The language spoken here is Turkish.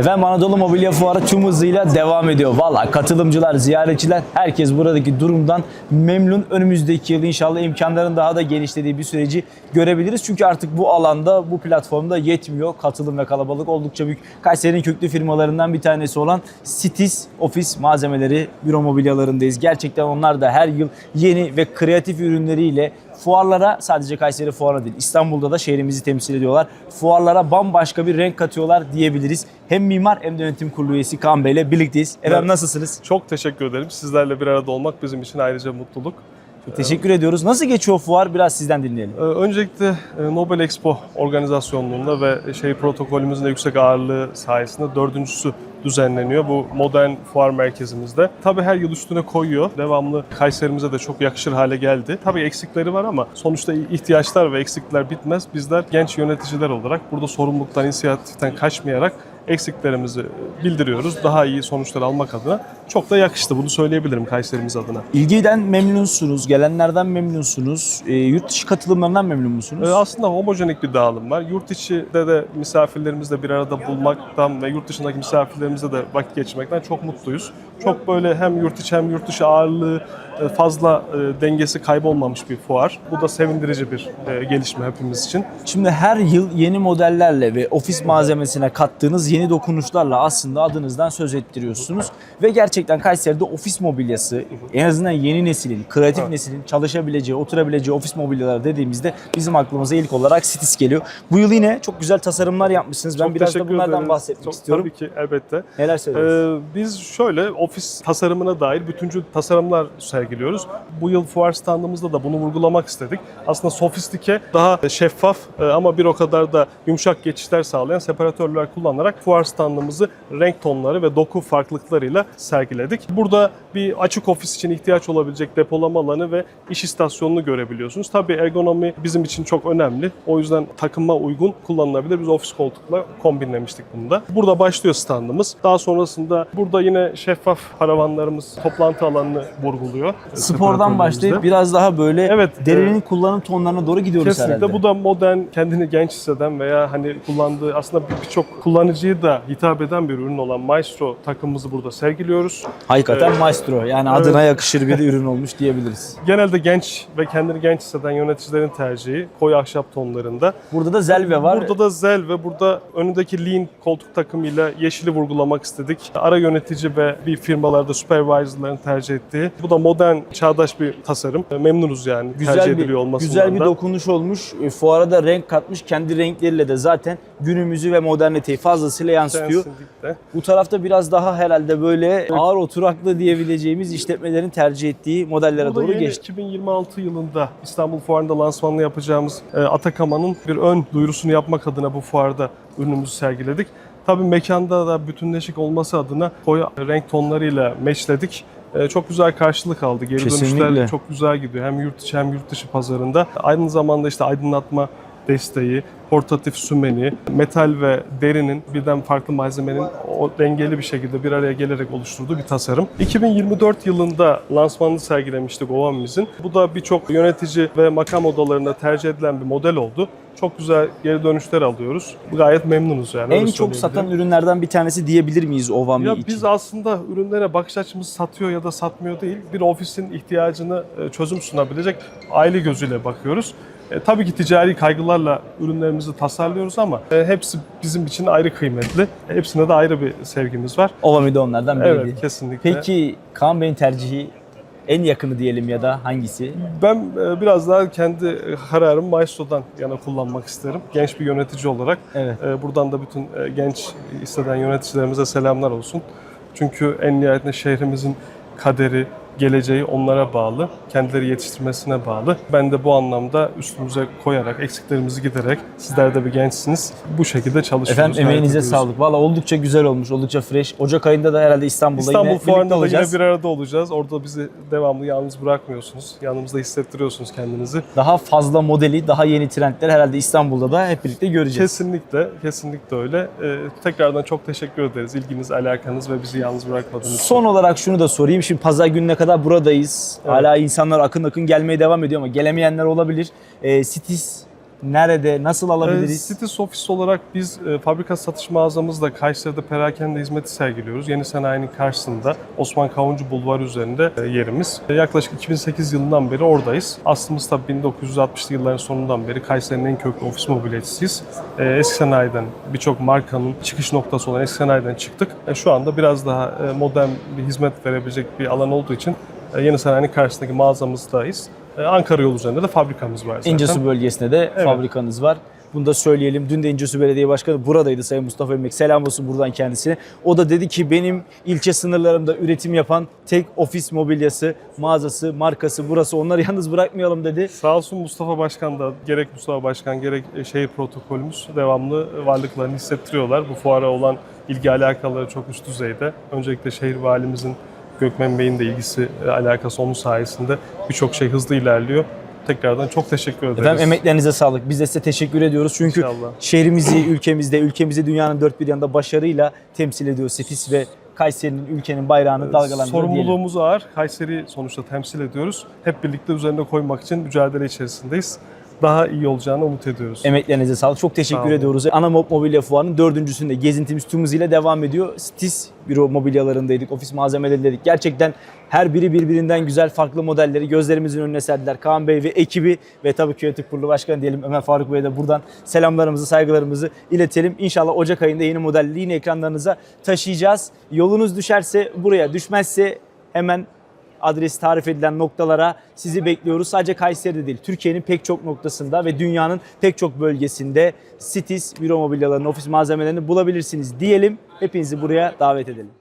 Efendim Anadolu Mobilya Fuarı tüm hızıyla devam ediyor. Valla katılımcılar, ziyaretçiler herkes buradaki durumdan memnun. Önümüzdeki yıl inşallah imkanların daha da genişlediği bir süreci görebiliriz. Çünkü artık bu alanda, bu platformda yetmiyor. Katılım ve kalabalık oldukça büyük. Kayseri'nin köklü firmalarından bir tanesi olan Citis Ofis Malzemeleri Büro Mobilyalarındayız. Gerçekten onlar da her yıl yeni ve kreatif ürünleriyle fuarlara sadece Kayseri fuarı değil İstanbul'da da şehrimizi temsil ediyorlar. Fuarlara bambaşka bir renk katıyorlar diyebiliriz. Hem mimar hem de yönetim kurulu üyesi Kaan Bey ile birlikteyiz. Efendim Evet. nasılsınız? Çok teşekkür ederim. Sizlerle bir arada olmak bizim için ayrıca mutluluk. Çok teşekkür ediyoruz. Nasıl geçiyor fuar? Biraz sizden dinleyelim. Ee, Öncelikle e, Nobel Expo organizasyonluğunda ve şey protokolümüzün de yüksek ağırlığı sayesinde dördüncüsü düzenleniyor bu modern fuar merkezimizde. Tabii her yıl üstüne koyuyor. Devamlı Kayserimize de çok yakışır hale geldi. Tabii eksikleri var ama sonuçta ihtiyaçlar ve eksikler bitmez. Bizler genç yöneticiler olarak burada sorumluluktan, inisiyatiften kaçmayarak eksiklerimizi bildiriyoruz. Daha iyi sonuçlar almak adına. Çok da yakıştı bunu söyleyebilirim Kayserimiz adına. İlgiden memnunsunuz, gelenlerden memnunsunuz, e, yurt dışı katılımlarından memnun musunuz? Ee, Aslında homojenik bir dağılım var. Yurt içinde de misafirlerimizle bir arada bulmaktan ve yurt dışındaki misafirlerimizle de vakit geçirmekten çok mutluyuz. Çok böyle hem yurt içi hem yurt dışı ağırlığı e, fazla e, dengesi kaybolmamış bir fuar. Bu da sevindirici bir e, gelişme hepimiz için. Şimdi her yıl yeni modellerle ve ofis malzemesine kattığınız yeni dokunuşlarla aslında adınızdan söz ettiriyorsunuz. Ve gerçekten Kayseri'de ofis mobilyası en azından yeni neslin, kreatif Evet. neslin çalışabileceği, oturabileceği ofis mobilyaları dediğimizde bizim aklımıza ilk olarak Citis geliyor. Bu yıl yine çok güzel tasarımlar yapmışsınız. Ben Çok biraz da bunlardan ederiz. bahsetmek Çok- istiyorum. Tabii ki elbette. Neler söylüyorsunuz? Ee, biz şöyle ofis tasarımına dair bütüncül tasarımlar sergiliyoruz. Bu yıl fuar standımızda da bunu vurgulamak istedik. Aslında sofistike, daha şeffaf e, ama bir o kadar da yumuşak geçişler sağlayan separatörler kullanarak fuar standımızı renk tonları ve doku farklılıklarıyla sergiledik. Burada bir açık ofis için ihtiyaç olabilecek depolama alanı ve iş istasyonunu görebiliyorsunuz. Tabii ergonomi bizim için çok önemli. O yüzden takıma uygun kullanılabilir. Biz ofis koltukla kombinlemiştik bunu da. Burada başlıyor standımız. Daha sonrasında burada yine şeffaf paravanlarımız toplantı alanını vurguluyor. Spordan başlayıp biraz daha böyle Evet, derinin kullanım tonlarına doğru gidiyoruz Kesinlikle herhalde. bu da modern, kendini genç hisseden veya hani kullandığı aslında bir- birçok kullanıcıyı da hitap eden bir ürün olan Maestro takımımızı burada sergiliyoruz. Hakikaten Evet. maestro yani adına yakışır bir ürün olmuş diyebiliriz. Genelde genç ve kendini genç hisseden yöneticilerin tercihi koyu ahşap tonlarında. Burada da Zelve var. Burada da Zel ve burada önündeki Lean koltuk takımıyla yeşili vurgulamak istedik. Ara yönetici ve bir firmalarda supervisorların tercih ettiği. Bu da modern, çağdaş bir tasarım. Memnunuz yani tercih güzel ediliyor bir güzel bir dokunuş olmuş. E, Fuara da renk katmış. Kendi renkleriyle de zaten günümüzü ve moderniteyi fazlasıyla yansıtıyor. Kesinlikle. Bu tarafta biraz daha herhalde böyle ağır oturaklı diyebileceğimiz işletmelerin tercih ettiği modellere doğru geçti. 2026 yılında İstanbul Fuarı'nda lansmanını yapacağımız e, Atakama'nın bir ön duyurusunu yapmak adına bu fuarda ürünümüzü sergiledik. Tabii mekanda da bütünleşik olması adına koyu renk tonlarıyla meşledik. E, Çok güzel karşılık aldı. Geri Kesinlikle. dönüşler çok güzel gidiyor. Hem yurt içi hem yurt dışı pazarında. Aynı zamanda işte aydınlatma desteği, portatif sümeni, metal ve derinin birden farklı malzemenin o dengeli bir şekilde bir araya gelerek oluşturduğu bir tasarım. 2024 yılında lansmanını sergilemiştik Ovamiz'in. Bu da birçok yönetici ve makam odalarında tercih edilen bir model oldu. Çok güzel geri dönüşler alıyoruz. Gayet memnunuz yani. En öyle çok satan ürünlerden bir tanesi diyebilir miyiz Ovami Ya için? biz aslında ürünlere bakış açımız satıyor ya da satmıyor değil. Bir ofisin ihtiyacını e, çözüm sunabilecek aile gözüyle bakıyoruz. E, tabii ki ticari kaygılarla ürünlerimizi tasarlıyoruz ama e, hepsi bizim için ayrı kıymetli. Hepsine de ayrı bir sevgimiz var. Ovami de onlardan biriydi. Evet kesinlikle. Peki Kaan Bey'in tercihi en yakını diyelim ya da hangisi? Ben e, biraz daha kendi kararımı Maestro'dan yana kullanmak isterim. Genç bir yönetici olarak. Evet. E, Buradan da bütün e, genç isteden yöneticilerimize selamlar olsun. Çünkü en nihayetinde şehrimizin kaderi, geleceği onlara bağlı. Kendileri yetiştirmesine bağlı. Ben de bu anlamda üstümüze koyarak, eksiklerimizi giderek, sizler de bir gençsiniz. Bu şekilde çalışıyoruz. Efendim emeğinize ediyoruz. sağlık. Valla oldukça güzel olmuş, oldukça fresh. Ocak ayında da herhalde İstanbul'da İstanbul yine birlikte Fuarı'nda da yine olacağız. bir arada olacağız. Orada bizi devamlı yalnız bırakmıyorsunuz. Yanımızda hissettiriyorsunuz kendinizi. Daha fazla modeli, daha yeni trendler herhalde İstanbul'da da hep birlikte göreceğiz. Kesinlikle, kesinlikle öyle. Ee, tekrardan çok teşekkür ederiz. İlginiz, alakanız ve bizi yalnız bırakmadığınız için. Son olarak şunu da sorayım. Şimdi pazar gününe kadar buradayız. Evet. Hala insanlar akın akın gelmeye devam ediyor ama gelemeyenler olabilir. Ee, Citis nerede, nasıl Ee, alabiliriz? Cities Office olarak biz e, fabrika satış mağazamızda Kayseri'de perakende hizmeti sergiliyoruz. Yeni sanayinin karşısında Osman Kavuncu Bulvarı üzerinde e, yerimiz. E, yaklaşık 2008 yılından beri oradayız. Aslımız tabii 1960'lı yılların sonundan beri Kayseri'nin en köklü ofis mobilyacısıyız. E, eski sanayiden birçok markanın çıkış noktası olan eski sanayiden çıktık. E, şu anda biraz daha e, modern bir hizmet verebilecek bir alan olduğu için e, yeni sanayinin karşısındaki mağazamızdayız. E, Ankara yolu üzerinde de fabrikamız var zaten. İncesu bölgesinde de Evet. fabrikanız var. Bunu da söyleyelim. Dün de İncesu Belediye Başkanı buradaydı Sayın Mustafa Emek. Selam olsun buradan kendisine. O da dedi ki benim ilçe sınırlarımda üretim yapan tek ofis mobilyası, mağazası, markası burası. Onları yalnız bırakmayalım dedi. Sağ olsun Mustafa Başkan da gerek Mustafa Başkan gerek e, şehir protokolümüz devamlı varlıklarını hissettiriyorlar. Bu fuara olan ilgi alakaları çok üst düzeyde. Öncelikle şehir valimizin Gökmen Bey'in de ilgisi e, alakası onun sayesinde birçok şey hızlı ilerliyor. Tekrardan çok teşekkür ederiz. Efendim emeklerinize sağlık. Biz de size teşekkür ediyoruz. Çünkü İnşallah. şehrimizi, ülkemizde, ülkemizi dünyanın dört bir yanında başarıyla temsil ediyor Sefis ve Kayseri'nin ülkenin bayrağını dalgalandırıyor. Sorumluluğumuz ağır. Kayseri sonuçta temsil ediyoruz. Hep birlikte üzerine koymak için mücadele içerisindeyiz. Daha iyi olacağını umut ediyoruz. Emeklerinize sağlık. Çok Sağ teşekkür olun. ediyoruz. Ana Mob Mobilya Fuarı'nın dördüncüsünde gezintimiz tüm hızıyla devam ediyor. Stis büro mobilyalarındaydık, ofis malzemelerindeydik. Gerçekten her biri birbirinden güzel farklı modelleri gözlerimizin önüne serdiler. Kaan Bey ve ekibi ve tabii ki yönetim kurulu başkanı diyelim Ömer Faruk Bey'e de buradan selamlarımızı, saygılarımızı iletelim. İnşallah Ocak ayında yeni modelleri yine ekranlarınıza taşıyacağız. Yolunuz düşerse buraya, düşmezse hemen adres tarif edilen noktalara sizi bekliyoruz. Sadece Kayseri'de değil, Türkiye'nin pek çok noktasında ve dünyanın pek çok bölgesinde Cities büro mobilyalarını, ofis malzemelerini bulabilirsiniz diyelim. Hepinizi buraya davet edelim.